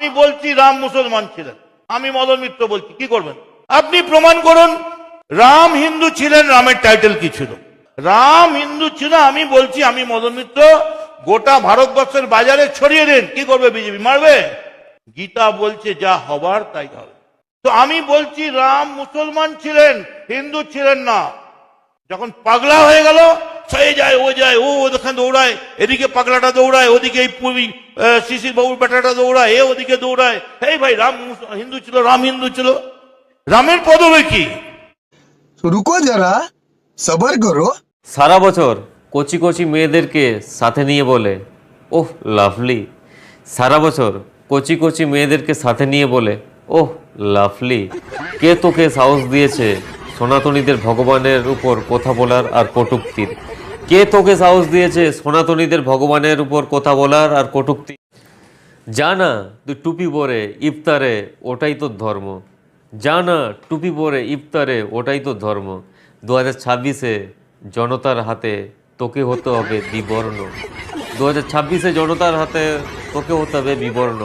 আমি বলছি রাম মুসলমান ছিলেন। আমি মদন মিত্র বলছি, কি করবেন? আপনি প্রমাণ করুন, রাম হিন্দু ছিলেন, রামের টাইটেল কি ছিল? রাম হিন্দু ছিল, আমি বলছি, আমি মদন মিত্র গোটা ভারতবর্ষের বাজারে ছড়িয়ে দেন। কি করবে বিজেপি? মারবে? গীতা বলছে, যা হবার তাই হবে। তো আমি বলছি, রাম মুসলমান ছিলেন, হিন্দু ছিলেন না। যখন পাগলা হয়ে গেল ছয়ে যায় ও যায় ও ওখানে দৌড়ায় এদিকে পাগলাটা দৌড়ায় ওদিকে এই শিশির বাবুর বেটাটা দৌড়ায় এ ওদিকে দৌড়ায়। এই ভাই রাম হিন্দু ছিল রাম হিন্দু ছিল। রামের পদবে কি? রুকো যারা সবার করো। সারা বছর কচি কচি মেয়েদেরকে সাথে নিয়ে বলে ওহ লাভলি। সারা বছর কচি কচি মেয়েদেরকে সাথে নিয়ে বলে ওহ লাভলি। কে তোকে সাহস দিয়েছে? সনাতনীদের ভগবানের উপর কথা বলার আর কটুক্তির। কে তোকে সাহস দিয়েছে সনাতনীদের ভগবানের উপর কথা বলার আর কটুক্তি? জানা তুই টুপি পরে ইফতারে, ওটাই তোর ধর্ম। জানা টুপি পরে ইফতারে, ওটাই তোর ধর্ম। দু হাজার ছাব্বিশে জনতার হাতে তোকে হতে হবে বিবর্ণ। দু হাজার ছাব্বিশে জনতার হাতে তোকে হতে হবে বিবর্ণ।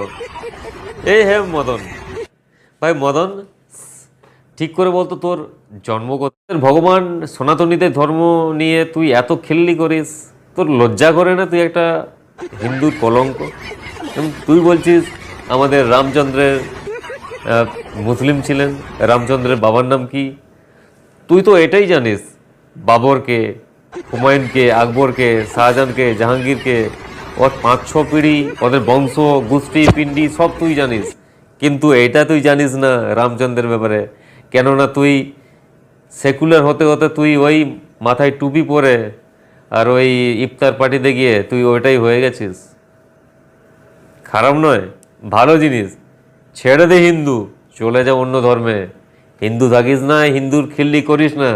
এই হে মদন। ভাই মদন ঠিক করে বলতো তোর জন্মগত ভগবান সনাতনীদের ধর্ম নিয়ে তুই এত খেললি করিস, তোর লজ্জা করে না তুই একটা হিন্দুর কলঙ্ক? তুই বলছিস আমাদের রামচন্দ্রের মুসলিম ছিলেন, রামচন্দ্রের বাবার নাম কি? তুই তো এটাই জানিস, বাবরকে, হুমায়ুনকে, আকবরকে, শাহজাহানকে, জাহাঙ্গীরকে, ওর পাঁচ ছ পিঁড়ি, ওদের বংশ, গোষ্ঠী, পিণ্ডি সব তুই জানিস। কিন্তু এটা তুই জানিস না রামচন্দ্রের ব্যাপারে। কেননা তুই সেকুলার হতে হতে তুই ওই মাথায় টুপি পরে আর ওই ইফতার পার্টিতে গিয়ে তুই ওইটাই হয়ে গেছিস। খারাপ নয়, ভালো জিনিস। ছেড়ে দে হিন্দু, চলে যা অন্য ধর্মে। হিন্দু থাকিস না, হিন্দুর খিল্লি করিস না।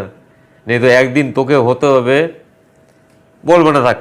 নেই তো একদিন তোকে হতে হবে। বলব না থাক।